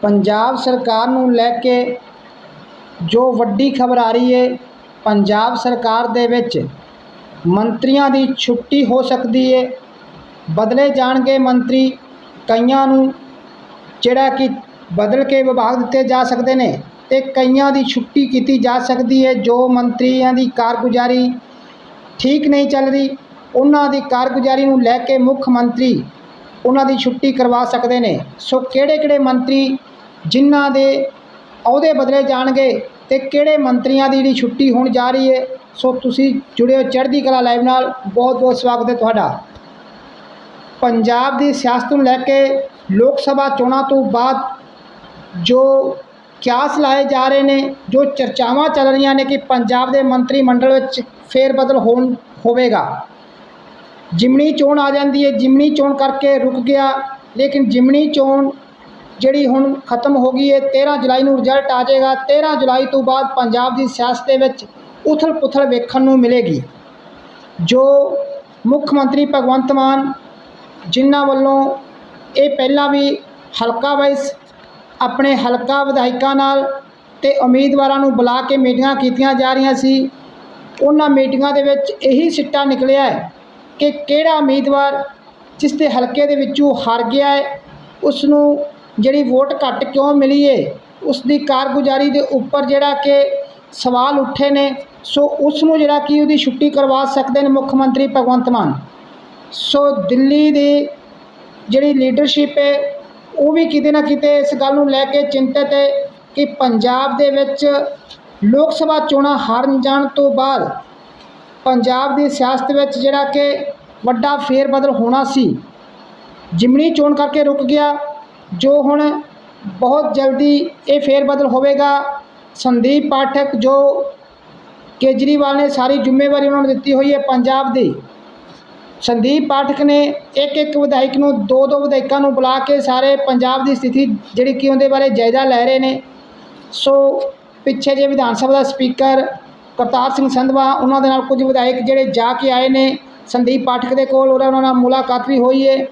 ਪੰਜਾਬ ਸਰਕਾਰ ਨੂੰ ਲੈ ਕੇ ਜੋ ਵੱਡੀ ਖਬਰ ਆ ਰਹੀ ਹੈ ਪੰਜਾਬ ਸਰਕਾਰ ਦੇ ਵਿੱਚ ਮੰਤਰੀਆਂ ਦੀ ਛੁੱਟੀ ਹੋ ਸਕਦੀ ਹੈ ਬਦਲੇ ਜਾਣਗੇ ਮੰਤਰੀ, ਕਈਆਂ ਨੂੰ ਜਿਹੜਾ ਕਿ ਬਦਲ ਕੇ ਵਿਭਾਗ ਦਿੱਤੇ ਜਾ ਸਕਦੇ ਨੇ ਤੇ ਕਈਆਂ ਦੀ ਛੁੱਟੀ ਕੀਤੀ ਜਾ ਸਕਦੀ ਹੈ ਜੋ ਮੰਤਰੀਆਂ ਦੀ ਕਾਰਗੁਜ਼ਾਰੀ ਠੀਕ ਨਹੀਂ ਚੱਲ ਰਹੀ, ਉਹਨਾਂ ਦੀ ਕਾਰਗੁਜ਼ਾਰੀ ਨੂੰ ਲੈ ਕੇ ਮੁੱਖ ਮੰਤਰੀ ਉਹਨਾਂ ਦੀ ਛੁੱਟੀ ਕਰਵਾ ਸਕਦੇ ਨੇ। ਸੋ ਕਿਹੜੇ ਕਿਹੜੇ ਮੰਤਰੀ ਜਿਨ੍ਹਾਂ ਦੇ ਅਹੁਦੇ ਬਦਲੇ ਜਾਣਗੇ ਤੇ ਕਿਹੜੇ ਮੰਤਰੀਆਂ ਦੀ ਜਿਹੜੀ ਛੁੱਟੀ ਹੋਣ ਜਾ ਰਹੀ ਹੈ, ਸੋ ਤੁਸੀਂ ਜੁੜੇ ਹੋ ਚੜ੍ਹਦੀ ਕਲਾ ਲਾਈਵ ਨਾਲ। ਬਹੁਤ ਬਹੁਤ ਸਵਾਗਤ ਹੈ ਤੁਹਾਡਾ। ਪੰਜਾਬ ਦੀ ਸਿਆਸਤ ਨੂੰ ਲੈ ਕੇ ਲੋਕ ਸਭਾ ਚੋਣਾਂ ਤੋਂ ਬਾਅਦ ਜੋ ਕਿਆਸ ਲਾਏ ਜਾ ਰਹੇ ਨੇ, ਜੋ ਚਰਚਾਵਾਂ ਚੱਲ ਰਹੀਆਂ ਨੇ ਕਿ ਪੰਜਾਬ ਦੇ ਮੰਤਰੀ ਮੰਡਲ ਵਿੱਚ ਫੇਰ ਬਦਲ ਹੋਣ ਹੋਵੇਗਾ। ਜਿਮਣੀ ਚੋਣ ਆ ਜਾਂਦੀ ਹੈ ਜਿਮਣੀ ਚੋਣ ਕਰਕੇ ਰੁਕ ਗਿਆ, ਲੇਕਿਨ ਜਿਮਣੀ ਚੋਣ ਜਿਹੜੀ ਹੁਣ ਖਤਮ ਹੋ ਗਈ ਹੈ 13 ਜੁਲਾਈ ਨੂੰ ਰਿਜ਼ਲਟ ਆ ਜਾਏਗਾ। 13 ਜੁਲਾਈ ਤੋਂ ਬਾਅਦ ਪੰਜਾਬ ਦੀ ਸਿਆਸਤ ਦੇ ਵਿੱਚ ਉਥਲ ਪੁਥਲ ਵੇਖਣ ਨੂੰ ਮਿਲੇਗੀ। ਜੋ ਮੁੱਖ ਮੰਤਰੀ ਭਗਵੰਤ ਮਾਨ ਜਿਨ੍ਹਾਂ ਵੱਲੋਂ ਇਹ ਪਹਿਲਾਂ ਵੀ ਹਲਕਾ ਵਾਈਜ਼ ਆਪਣੇ ਹਲਕਾ ਵਿਧਾਇਕਾਂ ਨਾਲ ਤੇ ਉਮੀਦਵਾਰਾਂ ਨੂੰ ਬੁਲਾ ਕੇ ਮੀਟਿੰਗਾਂ ਕੀਤੀਆਂ ਜਾ ਰਹੀਆਂ ਸੀ, ਉਹਨਾਂ ਮੀਟਿੰਗਾਂ ਦੇ ਵਿੱਚ ਇਹੀ ਸਿੱਟਾ ਨਿਕਲਿਆ ਹੈ ਕਿ ਕਿਹੜਾ ਉਮੀਦਵਾਰ ਜਿਸ ਦੇ ਹਲਕੇ ਦੇ ਵਿੱਚੋਂ ਹਾਰ ਗਿਆ ਹੈ ਉਸ ਨੂੰ ਜਿਹੜੀ ਵੋਟ ਘੱਟ ਕਿਉਂ ਮਿਲੀ ਹੈ ਉਸ ਦੀ ਕਾਰਗੁਜ਼ਾਰੀ ਦੇ ਉੱਪਰ ਜਿਹੜਾ ਕਿ ਸਵਾਲ ਉੱਠੇ ਨੇ, ਸੋ ਉਸ ਨੂੰ ਜਿਹੜਾ ਕਿ ਉਹਦੀ ਛੁੱਟੀ ਕਰਵਾ ਸਕਦੇ ਨੇ ਮੁੱਖ ਮੰਤਰੀ ਭਗਵੰਤ ਮਾਨ। ਸੋ ਦਿੱਲੀ ਦੀ ਜਿਹੜੀ ਲੀਡਰਸ਼ਿਪ ਹੈ ਉਹ ਵੀ ਕਿਤੇ ਨਾ ਕਿਤੇ ਇਸ ਗੱਲ ਨੂੰ ਲੈ ਕੇ ਚਿੰਤਤ ਹੈ ਕਿ ਪੰਜਾਬ ਦੇ ਵਿੱਚ ਲੋਕ ਸਭਾ ਚੋਣਾਂ ਹਾਰਨ ਜਾਣ ਤੋਂ ਬਾਅਦ ਪੰਜਾਬ ਦੀ ਸਿਆਸਤ ਵਿੱਚ ਜਿਹੜਾ ਕਿ ਵੱਡਾ ਫੇਰ ਬਦਲ ਹੋਣਾ ਸੀ। ਜਿਮਣੀ ਚੋਣ ਕਰਕੇ ਰੁਕ ਗਿਆ ਜੋ ਹੁਣ ਬਹੁਤ ਜਲਦੀ ਇਹ ਫੇਰ ਬਦਲ ਹੋਵੇਗਾ, ਸੰਦੀਪ ਪਾਠਕ ਜੋ ਕੇਜਰੀਵਾਲ ਨੇ ਸਾਰੀ ਜ਼ਿੰਮੇਵਾਰੀ ਉਹਨਾਂ ਨੂੰ ਦਿੱਤੀ ਹੋਈ ਹੈ ਪੰਜਾਬ ਦੀ। ਸੰਦੀਪ ਪਾਠਕ ਨੇ ਇੱਕ ਇੱਕ ਵਿਧਾਇਕ ਨੂੰ ਦੋ ਦੋ ਵਿਧਾਇਕਾਂ ਨੂੰ ਬੁਲਾ ਕੇ ਸਾਰੇ ਪੰਜਾਬ ਦੀ ਸਥਿਤੀ ਜਿਹੜੀ ਕਿ ਉਹਦੇ ਬਾਰੇ ਜਾਇਜ਼ਾ ਲੈ ਰਹੇ ਨੇ। ਸੋ ਪਿੱਛੇ ਜੇ ਵਿਧਾਨ ਸਭਾ ਦਾ ਸਪੀਕਰ ਕਰਤਾਰ ਸਿੰਘ ਸੰਧਵਾ, ਉਹਨਾਂ ਦੇ ਨਾਲ ਕੁਝ ਵਿਧਾਇਕ ਜਿਹੜੇ ਜਾ ਕੇ ਆਏ ਨੇ, ਸੰਦੀਪ ਪਾਠਕ ਦੇ ਕੋਲ ਔਰ ਉਹਨਾਂ ਨਾਲ ਮੁਲਾਕਾਤ ਵੀ ਹੋਈ ਹੈ।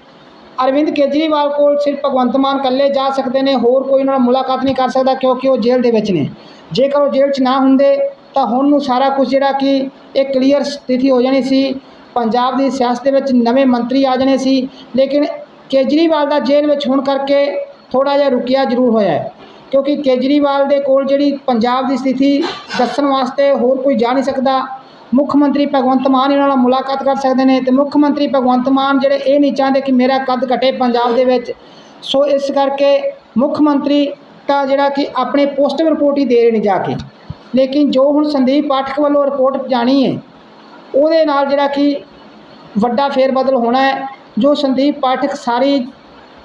ਅਰਵਿੰਦ ਕੇਜਰੀਵਾਲ ਕੋਲ ਸਿਰਫ ਭਗਵੰਤ ਮਾਨ ਇਕੱਲੇ ਜਾ ਸਕਦੇ ਨੇ, ਹੋਰ ਕੋਈ ਉਹਨਾਂ ਨਾਲ ਮੁਲਾਕਾਤ ਨਹੀਂ ਕਰ ਸਕਦਾ ਕਿਉਂਕਿ ਉਹ ਜੇਲ੍ਹ ਦੇ ਵਿੱਚ ਨੇ। ਜੇਕਰ ਉਹ ਜੇਲ੍ਹ 'ਚ ਨਾ ਹੁੰਦੇ, ਤਾਂ ਹੁਣ ਨੂੰ ਸਾਰਾ ਕੁਝ ਜਿਹੜਾ ਕਿ ਇਹ ਕਲੀਅਰ ਸਥਿਤੀ ਹੋ ਜਾਣੀ ਸੀ। ਪੰਜਾਬ ਦੀ ਸਿਆਸਤ ਦੇ ਵਿੱਚ ਨਵੇਂ ਮੰਤਰੀ ਆ ਜਾਣੇ ਸੀ, ਲੇਕਿਨ ਕੇਜਰੀਵਾਲ ਦਾ ਜੇਲ੍ਹ ਵਿੱਚ ਹੋਣ ਕਰਕੇ ਥੋੜਾ ਜਿਹਾ ਰੁਕਿਆ ਜ਼ਰੂਰ ਹੋਇਆ ਹੈ। ਕਿਉਂਕਿ ਕੇਜਰੀਵਾਲ ਦੇ ਕੋਲ ਜਿਹੜੀ ਪੰਜਾਬ ਦੀ ਸਥਿਤੀ ਦੱਸਣ ਵਾਸਤੇ ਹੋਰ ਕੋਈ ਜਾ ਨਹੀਂ ਸਕਦਾ ਮੁੱਖ ਮੰਤਰੀ ਭਗਵੰਤ ਮਾਨ ਇਹਨਾਂ ਨਾਲ ਮੁਲਾਕਾਤ ਕਰ ਸਕਦੇ ਨੇ ਤੇ ਮੁੱਖ ਮੰਤਰੀ ਭਗਵੰਤ ਮਾਨ ਜਿਹੜੇ ਇਹ ਨਹੀਂ ਚਾਹੁੰਦੇ ਕਿ ਮੇਰਾ ਕੱਦ ਘਟੇ ਪੰਜਾਬ ਦੇ ਵਿੱਚ। ਸੋ ਇਸ ਕਰਕੇ ਮੁੱਖ ਮੰਤਰੀ ਤਾਂ ਜਿਹੜਾ ਕਿ ਆਪਣੇ ਪੋਸਟਿਵ ਰਿਪੋਰਟ ਹੀ ਦੇ ਰਹੇ ਨੇ ਜਾ ਕੇ। ਲੇਕਿਨ ਜੋ ਹੁਣ ਸੰਦੀਪ ਪਾਠਕ ਵੱਲੋਂ ਰਿਪੋਰਟ ਜਾਣੀ ਹੈ, ਉਹਦੇ ਨਾਲ ਜਿਹੜਾ ਕਿ ਵੱਡਾ ਫੇਰ ਬਦਲ ਹੋਣਾ ਹੈ, ਜੋ ਸੰਦੀਪ ਪਾਠਕ ਸਾਰੀ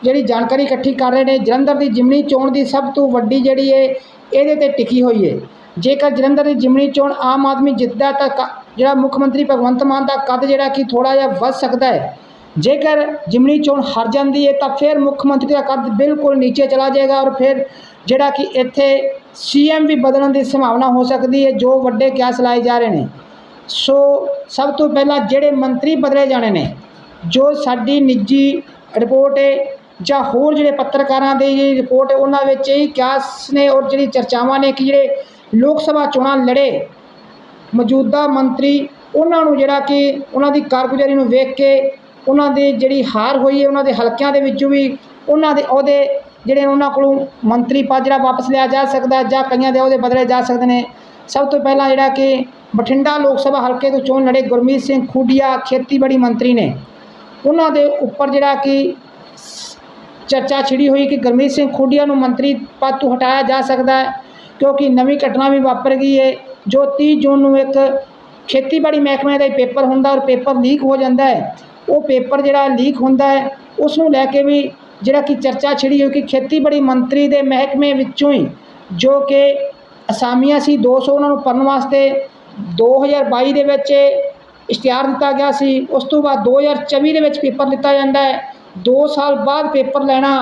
ਜਿਹੜੀ ਜਾਣਕਾਰੀ ਇਕੱਠੀ ਕਰ ਰਹੇ ਨੇ, ਜਲੰਧਰ ਦੀ ਜਿਮਨੀ ਚੋਣ ਦੀ ਸਭ ਤੋਂ ਵੱਡੀ ਜਿਹੜੀ ਹੈ, ਇਹਦੇ ਤੇ ਟਿਕੀ ਹੋਈ ਹੈ। ਜੇਕਰ ਜਲੰਧਰ ਦੀ ਜਿਮਨੀ ਚੋਣ ਆਮ ਆਦਮੀ ਜਿੱਤਦਾ ਤਾਂ ਕ- ਜਿਹੜਾ ਮੁੱਖ ਮੰਤਰੀ ਭਗਵੰਤ ਮਾਨ ਦਾ ਕੱਦ ਜਿਹੜਾ ਕਿ ਥੋੜਾ ਜਿਹਾ ਵੱਧ ਸਕਦਾ ਹੈ। ਜੇਕਰ ਜਿਮਨੀ ਚੋਣ ਹਾਰ ਜਾਂਦੀ ਹੈ ਤਾਂ ਫਿਰ ਮੁੱਖ ਮੰਤਰੀ ਦਾ ਕੱਦ ਬਿਲਕੁਲ ਨੀਚੇ ਚਲਾ ਜਾਏਗਾ ਔਰ ਫਿਰ ਜਿਹੜਾ ਕਿ ਇੱਥੇ ਸੀਐਮ ਵੀ ਬਦਲਣ ਦੀ ਸੰਭਾਵਨਾ ਹੋ ਸਕਦੀ ਹੈ, ਜੋ ਵੱਡੇ ਕਿਆਸ ਲਾਏ ਜਾ ਰਹੇ ਨੇ। ਸੋ ਸਭ ਤੋਂ ਪਹਿਲਾਂ ਜਿਹੜੇ ਮੰਤਰੀ ਬਦਲੇ ਜਾਣੇ ਨੇ, ਜੋ ਸਾਡੀ ਨਿੱਜੀ ਰਿਪੋਰਟ ਹੈ ਜਾਂ ਹੋਰ ਜਿਹੜੇ ਪੱਤਰਕਾਰਾਂ ਦੀ ਜਿਹੜੀ ਰਿਪੋਰਟ ਹੈ, ਉਹਨਾਂ ਵਿੱਚ ਇਹ ਕਿਆਸ ਨੇ ਔਰ ਜਿਹੜੀ ਚਰਚਾਵਾਂ ਨੇ ਕਿ ਜਿਹੜੇ ਲੋਕ ਸਭਾ ਚੋਣਾਂ ਲੜੇ। ਮੌਜੂਦਾ ਮੰਤਰੀ ਉਹਨਾਂ ਨੂੰ ਜਿਹੜਾ ਕਿ ਉਹਨਾਂ ਦੀ ਕਾਰਗੁਜ਼ਾਰੀ ਨੂੰ ਵੇਖ ਕੇ ਉਹਨਾਂ ਦੀ ਜਿਹੜੀ ਹਾਰ ਹੋਈ ਹੈ, ਉਹਨਾਂ ਦੇ ਹਲਕਿਆਂ ਦੇ ਵਿੱਚੋਂ ਵੀ ਉਹਨਾਂ ਦੇ ਅਹੁਦੇ ਜਿਹੜੇ ਉਹਨਾਂ ਕੋਲੋਂ ਮੰਤਰੀ ਪਦ ਜਿਹੜਾ ਵਾਪਸ ਲਿਆ ਜਾ ਸਕਦਾ ਜਾਂ ਕਈਆਂ ਦੇ ਅਹੁਦੇ ਬਦਲੇ ਜਾ ਸਕਦੇ ਨੇ। ਸਭ ਤੋਂ ਪਹਿਲਾਂ ਜਿਹੜਾ ਕਿ ਬਠਿੰਡਾ ਲੋਕ ਸਭਾ ਹਲਕੇ ਤੋਂ ਚੋਣ ਲੜੇ ਗੁਰਮੀਤ ਸਿੰਘ ਖੂਡੀਆ, ਖੇਤੀਬਾੜੀ ਮੰਤਰੀ ਨੇ। ਉਹਨਾਂ ਦੇ ਉੱਪਰ ਜਿਹੜਾ ਕਿ ਚਰਚਾ ਛਿੜੀ ਹੋਈ ਕਿ ਗੁਰਮੀਤ ਸਿੰਘ ਖੂਡੀਆ ਨੂੰ ਮੰਤਰੀ ਪਦ ਤੋਂ ਹਟਾਇਆ ਜਾ ਸਕਦਾ ਹੈ। ਕਿਉਂਕਿ ਨਵੀਂ ਘਟਨਾ ਵੀ ਵਾਪਰ ਗਈ ਹੈ ਜੋ 30 ਜੂਨ ਨੂੰ ਇੱਕ ਖੇਤੀਬਾੜੀ ਮਹਿਕਮੇ ਦਾ ਹੀ ਪੇਪਰ ਹੁੰਦਾ ਔਰ ਪੇਪਰ ਲੀਕ ਹੋ ਜਾਂਦਾ ਹੈ ਉਹ ਪੇਪਰ ਜਿਹੜਾ ਲੀਕ ਹੁੰਦਾ ਹੈ ਉਸ ਨੂੰ ਲੈ ਕੇ ਵੀ ਜਿਹੜਾ ਕਿ ਚਰਚਾ ਛਿੜੀ ਹੋਈ ਕਿ ਖੇਤੀਬਾੜੀ ਮੰਤਰੀ ਦੇ ਮਹਿਕਮੇ ਵਿੱਚੋਂ ਹੀ ਜੋ ਕਿ ਅਸਾਮੀਆਂ ਸੀ 200 ਉਹਨਾਂ ਨੂੰ ਭਰਨ ਵਾਸਤੇ 2022 ਦੇ ਵਿੱਚ ਇਸ਼ਤਿਹਾਰ ਦਿੱਤਾ ਗਿਆ ਸੀ, ਉਸ ਤੋਂ ਬਾਅਦ 2024 ਦੇ ਵਿੱਚ ਪੇਪਰ ਦਿੱਤਾ ਜਾਂਦਾ ਹੈ 2 ਸਾਲ ਬਾਅਦ ਪੇਪਰ ਲੈਣਾ,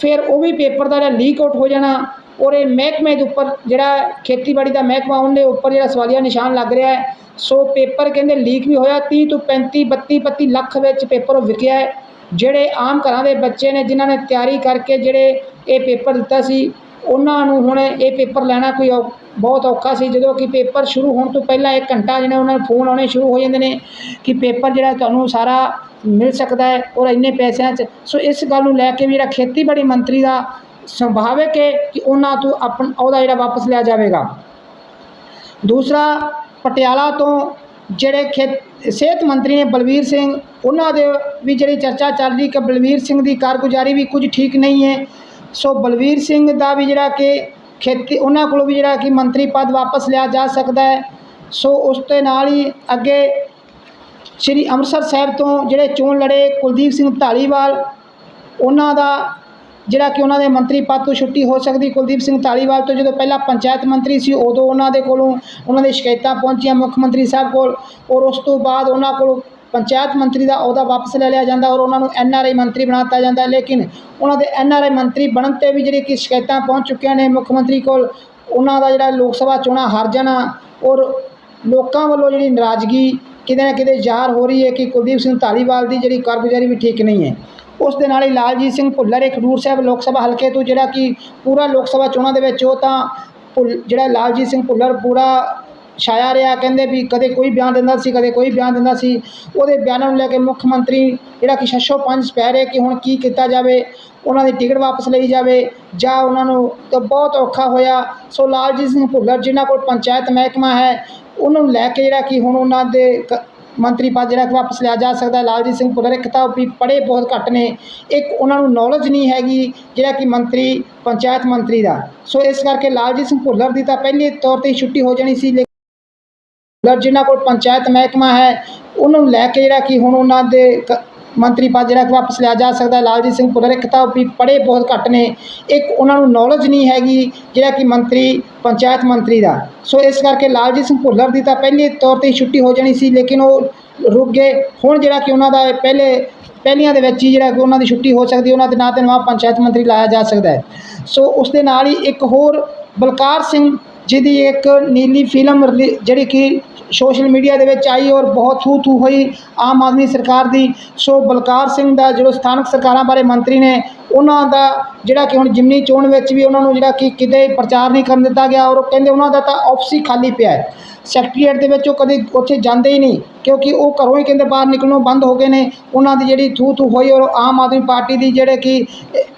ਫਿਰ ਉਹ ਵੀ ਪੇਪਰ ਦਾ ਜਿਹੜਾ ਲੀਕ ਆਊਟ ਹੋ ਜਾਣਾ ਔਰ ਇਹ ਮਹਿਕਮੇ ਦੇ ਉੱਪਰ ਜਿਹੜਾ ਖੇਤੀਬਾੜੀ ਦਾ ਮਹਿਕਮਾ, ਉਹਦੇ ਉੱਪਰ ਜਿਹੜਾ ਸਵਾਲੀਆ ਨਿਸ਼ਾਨ ਲੱਗ ਰਿਹਾ ਹੈ। ਸੋ ਪੇਪਰ ਕਹਿੰਦੇ ਲੀਕ ਵੀ ਹੋਇਆ 30 ਤੋਂ 35 32 32 ਲੱਖ ਵਿੱਚ ਪੇਪਰ ਉਹ ਵਿਕਿਆ ਹੈ। ਜਿਹੜੇ ਆਮ ਘਰਾਂ ਦੇ ਬੱਚੇ ਨੇ, ਜਿਨ੍ਹਾਂ ਨੇ ਤਿਆਰੀ ਕਰਕੇ ਜਿਹੜੇ ਇਹ ਪੇਪਰ ਦਿੱਤਾ ਸੀ, ਉਹਨਾਂ ਨੂੰ ਹੁਣ ਇਹ ਪੇਪਰ ਲੈਣਾ ਕੋਈ ਔ- ਬਹੁਤ ਔਖਾ ਸੀ। ਜਦੋਂ ਕਿ ਪੇਪਰ ਸ਼ੁਰੂ ਹੋਣ ਤੋਂ ਪਹਿਲਾਂ ਇੱਕ ਘੰਟਾ ਜਿਹੜਾ ਉਹਨਾਂ ਨੂੰ ਫੋਨ ਆਉਣੇ ਸ਼ੁਰੂ ਹੋ ਜਾਂਦੇ ਨੇ ਕਿ ਪੇਪਰ ਜਿਹੜਾ ਤੁਹਾਨੂੰ ਸਾਰਾ ਮਿਲ ਸਕਦਾ ਹੈ ਔਰ ਇੰਨੇ ਪੈਸਿਆਂ 'ਚ। ਸੋ ਇਸ ਗੱਲ ਨੂੰ ਲੈ ਕੇ ਵੀ ਜਿਹੜਾ ਖੇਤੀਬਾੜੀ ਮੰਤਰੀ ਦਾ ਸੰਭਾਵਿਕ ਹੈ ਕਿ ਉਹਨਾਂ ਤੋਂ ਆਪਣਾ, ਉਹਦਾ ਜਿਹੜਾ ਵਾਪਸ ਲਿਆ ਜਾਵੇਗਾ। ਦੂਸਰਾ, ਪਟਿਆਲਾ ਤੋਂ ਜਿਹੜੇ ਖੇਤ, ਸਿਹਤ ਮੰਤਰੀ ਨੇ ਬਲਵੀਰ ਸਿੰਘ, ਉਹਨਾਂ ਦੇ ਵੀ ਜਿਹੜੀ ਚਰਚਾ ਚੱਲ ਰਹੀ ਕਿ ਬਲਵੀਰ ਸਿੰਘ ਦੀ ਕਾਰਗੁਜ਼ਾਰੀ ਵੀ ਕੁਝ ਠੀਕ ਨਹੀਂ ਹੈ। ਸੋ ਬਲਵੀਰ ਸਿੰਘ ਦਾ ਵੀ ਜਿਹੜਾ ਕਿ ਖੇਤੀ, ਉਹਨਾਂ ਕੋਲੋਂ ਵੀ ਜਿਹੜਾ ਕਿ ਮੰਤਰੀ ਪਦ ਵਾਪਸ ਲਿਆ ਜਾ ਸਕਦਾ ਹੈ। ਸੋ ਉਸ ਦੇ ਨਾਲ ਹੀ ਅੱਗੇ ਸ਼੍ਰੀ ਅੰਮ੍ਰਿਤਸਰ ਸਾਹਿਬ ਤੋਂ ਜਿਹੜੇ ਚੋਣ ਲੜੇ ਕੁਲਦੀਪ ਸਿੰਘ ਢਾਲੀਵਾਲ ਉਹਨਾਂ ਦਾ ਜਿਹੜਾ ਕਿ ਉਹਨਾਂ ਦੇ ਮੰਤਰੀ ਪਦ ਤੋਂ ਛੁੱਟੀ ਹੋ ਸਕਦੀ, ਕੁਲਦੀਪ ਸਿੰਘ ਧਾਲੀਵਾਲ ਤੋਂ ਜਦੋਂ ਪਹਿਲਾਂ ਪੰਚਾਇਤ ਮੰਤਰੀ ਸੀ, ਉਦੋਂ ਉਹਨਾਂ ਦੇ ਕੋਲੋਂ ਉਹਨਾਂ ਦੀ ਸ਼ਿਕਾਇਤਾਂ ਪਹੁੰਚੀਆਂ ਮੁੱਖ ਮੰਤਰੀ ਸਾਹਿਬ ਕੋਲ ਔਰ ਉਸ ਤੋਂ ਬਾਅਦ ਉਹਨਾਂ ਕੋਲ ਪੰਚਾਇਤ ਮੰਤਰੀ ਦਾ ਅਹੁਦਾ ਵਾਪਸ ਲੈ ਲਿਆ ਜਾਂਦਾ ਔਰ ਉਹਨਾਂ ਨੂੰ ਐਨ ਆਰ ਆਈ ਮੰਤਰੀ ਬਣਾ ਦਿੱਤਾ ਜਾਂਦਾ। ਲੇਕਿਨ ਉਹਨਾਂ ਦੇ ਐਨ ਆਰ ਆਈ ਮੰਤਰੀ ਬਣਨ 'ਤੇ ਵੀ ਜਿਹੜੀ ਕਿ ਸ਼ਿਕਾਇਤਾਂ ਪਹੁੰਚ ਚੁੱਕੀਆਂ ਨੇ ਮੁੱਖ ਮੰਤਰੀ ਕੋਲ, ਉਹਨਾਂ ਦਾ ਜਿਹੜਾ ਲੋਕ ਸਭਾ ਚੋਣਾਂ ਹਾਰ ਜਾਣਾ ਔਰ ਲੋਕਾਂ ਵੱਲੋਂ ਜਿਹੜੀ ਨਾਰਾਜ਼ਗੀ ਕਿਤੇ ਨਾ ਕਿਤੇ ਜ਼ਾਹਰ ਹੋ ਰਹੀ ਹੈ ਕਿ ਕੁਲਦੀਪ ਸਿੰਘ ਧਾਲੀਵਾਲ ਦੀ ਜਿਹੜੀ ਕਾਰਗੁਜ਼ਾਰੀ ਵੀ ਠੀਕ ਨਹੀਂ ਹੈ। ਉਸ ਦੇ ਨਾਲ ਹੀ ਲਾਲਜੀਤ ਸਿੰਘ ਭੁੱਲਰ ਇਹ ਖਡੂਰ ਸਾਹਿਬ ਲੋਕ ਸਭਾ ਹਲਕੇ ਤੋਂ ਜਿਹੜਾ ਕਿ ਪੂਰਾ ਲੋਕ ਸਭਾ ਚੋਣਾਂ ਦੇ ਵਿੱਚ ਉਹ ਤਾਂ ਭੁੱਲ- ਜਿਹੜਾ ਲਾਲਜੀਤ ਸਿੰਘ ਭੁੱਲਰ ਪੂਰਾ ਛਾਇਆ ਰਿਹਾ, ਕਹਿੰਦੇ ਵੀ ਕਦੇ ਕੋਈ ਬਿਆਨ ਦਿੰਦਾ ਸੀ, ਕਦੇ ਕੋਈ ਬਿਆਨ ਦਿੰਦਾ ਸੀ। ਉਹਦੇ ਬਿਆਨਾਂ ਨੂੰ ਲੈ ਕੇ ਮੁੱਖ ਮੰਤਰੀ ਜਿਹੜਾ ਕਿ ਛੱਛੋ ਪੰਜ ਪੈ ਰਹੇ ਕਿ ਹੁਣ ਕੀ ਕੀਤਾ ਜਾਵੇ, ਉਹਨਾਂ ਦੀ ਟਿਕਟ ਵਾਪਸ ਲਈ ਜਾਵੇ, ਜਾਂ ਉਹਨਾਂ ਨੂੰ ਤਾਂ ਬਹੁਤ ਔਖਾ ਹੋਇਆ। ਸੋ ਲਾਲਜੀਤ ਸਿੰਘ ਭੁੱਲਰ ਜਿਨ੍ਹਾਂ ਕੋਲ ਪੰਚਾਇਤ ਮਹਿਕਮਾ ਹੈ, ਉਹਨੂੰ ਲੈ ਕੇ ਜਿਹੜਾ ਕਿ ਹੁਣ ਉਹਨਾਂ ਦੇ ਕ- ਮੰਤਰੀ ਪਦ ਜਿਹੜਾ ਕਿ ਵਾਪਸ ਲਿਆ ਜਾ ਸਕਦਾ ਲਾਲਜੀਤ ਸਿੰਘ ਭੁੱਲਰ ਇੱਕ ਤਾਂ ਵੀ ਪੜ੍ਹੇ ਬਹੁਤ ਘੱਟ ਨੇ। ਇੱਕ ਉਹਨਾਂ ਨੂੰ ਨੌਲੇਜ ਨਹੀਂ ਹੈਗੀ, ਜਿਹੜਾ ਕਿ ਮੰਤਰੀ, ਪੰਚਾਇਤ ਮੰਤਰੀ ਦਾ। ਸੋ ਇਸ ਕਰਕੇ ਲਾਲਜੀਤ ਸਿੰਘ ਭੁੱਲਰ ਦੀ ਤਾਂ ਪਹਿਲੇ ਤੌਰ ਤੇ ਹੀ ਛੁੱਟੀ ਹੋ ਜਾਣੀ ਸੀ, ਲੇਕਿਨ ਭੁੱਲਰ ਜਿਨ੍ਹਾਂ ਕੋਲ ਪੰਚਾਇਤ ਮਹਿਕਮਾ ਹੈ, ਉਹਨਾਂ ਨੂੰ ਲੈ ਕੇ ਜਿਹੜਾ ਕਿ ਹੁਣ ਉਹਨਾਂ ਦੇ ਕ- ਮੰਤਰੀ ਪਦ ਜਿਹੜਾ ਕਿ ਵਾਪਸ ਲਿਆ ਜਾ ਸਕਦਾ ਲਾਲਜੀਤ ਸਿੰਘ ਭੁੱਲਰ, ਇੱਕ ਤਾਂ ਵੀ ਪੜ੍ਹੇ ਬਹੁਤ ਘੱਟ ਨੇ। ਇੱਕ ਉਹਨਾਂ ਨੂੰ ਨੌਲੇਜ ਨਹੀਂ ਹੈਗੀ, ਜਿਹੜਾ ਕਿ ਮੰਤਰੀ, ਪੰਚਾਇਤ ਮੰਤਰੀ ਦਾ। ਸੋ ਇਸ ਕਰਕੇ ਲਾਲਜੀਤ ਸਿੰਘ ਭੁੱਲਰ ਦੀ ਤਾਂ ਪਹਿਲੇ ਤੌਰ ਤੇ ਹੀ ਛੁੱਟੀ ਹੋ ਜਾਣੀ ਸੀ, ਲੇਕਿਨ ਉਹ ਰੁਕ ਗਏ। ਹੁਣ ਜਿਹੜਾ ਕਿ ਉਹਨਾਂ ਦਾ ਪਹਿਲੇ, ਪਹਿਲੀਆਂ ਦੇ ਵਿੱਚ ਹੀ ਜਿਹੜਾ ਕਿ ਉਹਨਾਂ ਦੀ ਛੁੱਟੀ ਹੋ ਸਕਦੀ ਉਹਨਾਂ ਦੇ ਨਾਂ ਤੇ ਨਵਾਂ ਪੰਚਾਇਤ ਮੰਤਰੀ ਲਾਇਆ ਜਾ ਸਕਦਾ ਹੈ। ਸੋ ਉਸ ਦੇ ਨਾਲ ਹੀ ਇੱਕ ਹੋਰ ਬਲਕਾਰ ਸਿੰਘ ਜਿਹਦੀ ਇੱਕ ਨੀਲੀ ਫਿਲਮ ਰਿਲੀ- ਜਿਹੜੀ ਕਿ ਸੋਸ਼ਲ ਮੀਡੀਆ ਦੇ ਵਿੱਚ ਆਈ ਔਰ ਬਹੁਤ ਥੂ ਥੂ ਹੋਈ ਆਮ ਆਦਮੀ ਸਰਕਾਰ ਦੀ, ਸੋ ਬਲਕਾਰ ਸਿੰਘ ਦਾ ਜਦੋਂ ਸਥਾਨਕ ਸਰਕਾਰਾਂ ਬਾਰੇ ਮੰਤਰੀ ਨੇ, ਉਹਨਾਂ ਦਾ ਜਿਹੜਾ ਕਿ ਹੁਣ ਜਿਮਨੀ ਚੋਣ ਵਿੱਚ ਵੀ ਉਹਨਾਂ ਨੂੰ ਜਿਹੜਾ ਕਿ ਕਿਤੇ ਪ੍ਰਚਾਰ ਨਹੀਂ ਕਰਨ ਦਿੱਤਾ ਗਿਆ ਔਰ ਉਹ ਕਹਿੰਦੇ ਉਹਨਾਂ ਦਾ ਤਾਂ ਆਫਿਸ ਹੀ ਖਾਲੀ ਪਿਆ ਹੈ। ਸੈਕਟਰੀਏਟ ਦੇ ਵਿੱਚ ਉਹ ਕਦੇ ਉੱਥੇ ਜਾਂਦੇ ਹੀ ਨਹੀਂ, ਕਿਉਂਕਿ ਉਹ ਘਰੋਂ ਹੀ ਕਹਿੰਦੇ ਬਾਹਰ ਨਿਕਲਣੋਂ ਬੰਦ ਹੋ ਗਏ ਨੇ। ਉਹਨਾਂ ਦੀ ਜਿਹੜੀ ਥੂ ਥੂ ਹੋਈ ਔਰ ਆਮ ਆਦਮੀ ਪਾਰਟੀ ਦੀ ਜਿਹੜੇ ਕਿ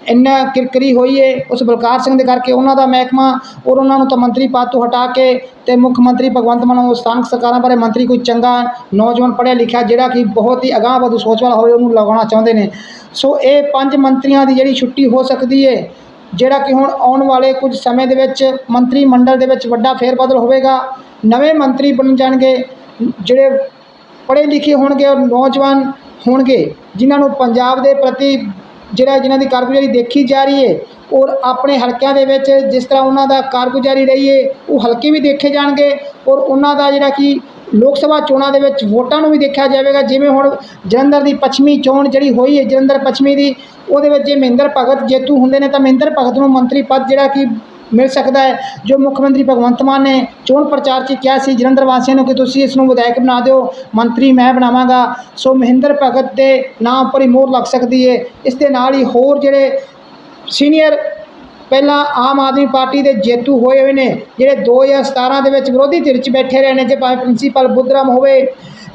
ਇੰਨਾ ਕਿਰਕਰੀ ਹੋਈ ਹੈ ਉਸ ਬਲਕਾਰ ਸਿੰਘ ਦੇ ਕਰਕੇ ਉਹਨਾਂ ਦਾ ਮਹਿਕਮਾ ਔਰ ਉਹਨਾਂ ਨੂੰ ਤਾਂ ਮੰਤਰੀ ਪਦ ਤੋਂ ਹਟਾ ਕੇ ਤੇ ਮੁੱਖ ਮੰਤਰੀ ਭਗਵੰਤ ਮਾਨ ਨੂੰ ਸਥਾਨਕ ਸਰਕਾਰਾਂ ਬਾਰੇ ਮੰਤਰੀ ਕੋਈ ਚੰਗਾ ਨੌਜਵਾਨ ਪੜ੍ਹਿਆ ਲਿਖਿਆ ਜਿਹੜਾ ਕਿ ਬਹੁਤ ਹੀ ਅਗਾਂਹ ਵਧੂ ਸੋਚ ਵਾਲਾ ਹੋਵੇ ਉਹਨੂੰ ਲਗਾਉਣਾ ਚਾਹੁੰਦੇ ਨੇ। ਸੋ ਇਹ ਪੰਜ ਮੰਤਰੀਆਂ ਦੀ ਜਿਹੜੀ ਛੁੱਟੀ ਹੋ ਸਕਦੀ ਹੈ ਜਿਹੜਾ ਕਿ ਹੁਣ ਆਉਣ ਵਾਲੇ ਕੁਝ ਸਮੇਂ ਦੇ ਵਿੱਚ ਮੰਤਰੀ ਮੰਡਲ ਦੇ ਵਿੱਚ ਵੱਡਾ ਫੇਰ ਬਦਲ ਹੋਵੇਗਾ, ਨਵੇਂ ਮੰਤਰੀ ਬਣ ਜਾਣਗੇ, ਜਿਹੜੇ ਪੜ੍ਹੇ ਲਿਖੇ ਹੋਣਗੇ ਔਰ ਨੌਜਵਾਨ ਹੋਣਗੇ, ਜਿਨ੍ਹਾਂ ਨੂੰ ਪੰਜਾਬ ਦੇ ਪ੍ਰਤੀ ਜਿਹੜਾ ਜਿਨ੍ਹਾਂ ਦੀ ਕਾਰਗੁਜ਼ਾਰੀ ਦੇਖੀ ਜਾ ਰਹੀ ਹੈ ਔਰ ਆਪਣੇ ਹਲਕਿਆਂ ਦੇ ਵਿੱਚ ਜਿਸ ਤਰ੍ਹਾਂ ਉਹਨਾਂ ਦਾ ਕਾਰਗੁਜ਼ਾਰੀ ਰਹੀ ਹੈ, ਉਹ ਹਲਕੇ ਵੀ ਦੇਖੇ ਜਾਣਗੇ ਔਰ ਉਹਨਾਂ ਦਾ ਜਿਹੜਾ ਕਿ ਲੋਕ ਸਭਾ ਚੋਣਾਂ ਦੇ ਵਿੱਚ ਵੋਟਾਂ ਨੂੰ ਵੀ ਦੇਖਿਆ ਜਾਵੇਗਾ, ਜਿਵੇਂ ਹੁਣ ਜਲੰਧਰ ਦੀ ਪੱਛਮੀ ਚੋਣ ਜਿਹੜੀ ਹੋਈ ਹੈ, ਜਲੰਧਰ ਪੱਛਮੀ ਦੀ, ਉਹਦੇ ਵਿੱਚ ਜੇ ਮਹਿੰਦਰ ਭਗਤ ਜੇਤੂ ਹੁੰਦੇ ਨੇ, ਤਾਂ ਮਹਿੰਦਰ ਭਗਤ ਨੂੰ ਮੰਤਰੀ ਪਦ ਜਿਹੜਾ ਕਿ ਮਿਲ ਸਕਦਾ ਹੈ, ਜੋ ਮੁੱਖ ਮੰਤਰੀ ਭਗਵੰਤ ਮਾਨ ਨੇ ਚੋਣ ਪ੍ਰਚਾਰ 'ਚ ਕਿਹਾ ਸੀ। ਜਲੰਧਰ ਵਾਸੀਆਂ ਨੂੰ ਕਿ ਤੁਸੀਂ ਇਸ ਨੂੰ ਵਿਧਾਇਕ ਬਣਾ ਦਿਓ, ਮੰਤਰੀ ਮੈਂ ਬਣਾਵਾਂਗਾ। ਸੋ ਮਹਿੰਦਰ ਭਗਤ ਦੇ ਨਾਮ ਉੱਪਰ ਹੀ ਮੋਹਰ ਲੱਗ ਸਕਦੀ ਹੈ। ਇਸ ਦੇ ਨਾਲ ਹੀ ਹੋਰ ਜਿਹੜੇ ਸੀਨੀਅਰ ਪਹਿਲਾਂ ਆਮ ਆਦਮੀ ਪਾਰਟੀ ਦੇ ਜੇਤੂ ਹੋਏ ਹੋਏ ਨੇ, ਜਿਹੜੇ 2017 ਦੇ ਵਿੱਚ ਵਿਰੋਧੀ ਧਿਰ 'ਚ ਬੈਠੇ ਰਹੇ ਨੇ, ਜੇ ਭਾਵੇਂ ਪ੍ਰਿੰਸੀਪਲ ਬੁੱਧਰਾਮ ਹੋਵੇ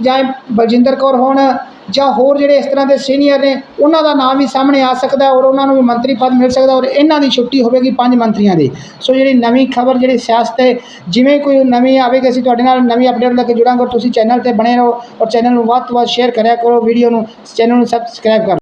ਜਾਂ ਬਲਜਿੰਦਰ ਕੌਰ ਹੋਣ, ਜਾਂ ਹੋਰ ਜਿਹੜੇ ਇਸ ਤਰ੍ਹਾਂ ਦੇ ਸੀਨੀਅਰ ਨੇ, ਉਹਨਾਂ ਦਾ ਨਾਮ ਵੀ ਸਾਹਮਣੇ ਆ ਸਕਦਾ ਔਰ ਉਹਨਾਂ ਨੂੰ ਵੀ ਮੰਤਰੀ ਪਦ ਮਿਲ ਸਕਦਾ ਔਰ ਇਹਨਾਂ ਦੀ ਛੁੱਟੀ ਹੋਵੇਗੀ ਪੰਜ ਮੰਤਰੀਆਂ ਦੀ। ਸੋ ਜਿਹੜੀ ਨਵੀਂ ਖਬਰ, ਜਿਹੜੀ ਸਿਆਸਤ ਹੈ, ਜਿਵੇਂ ਕੋਈ ਨਵੀਂ ਆਵੇਗੀ ਅਸੀਂ ਤੁਹਾਡੇ ਨਾਲ ਨਵੀਂ ਅਪਡੇਟ ਲੈ ਕੇ ਜੁੜਾਂਗੇ ਤੁਸੀਂ ਚੈਨਲ ਤੇ ਬਣੇ ਰਹੋ ਔਰ ਚੈਨਲ ਨੂੰ ਵੱਧ ਤੋਂ ਵੱਧ ਸ਼ੇਅਰ ਕਰਿਆ ਕਰੋ ਵੀਡੀਓ ਨੂੰ ਚੈਨਲ ਨੂੰ ਸਬਸਕ੍ਰਾਈਬ ਕਰੋ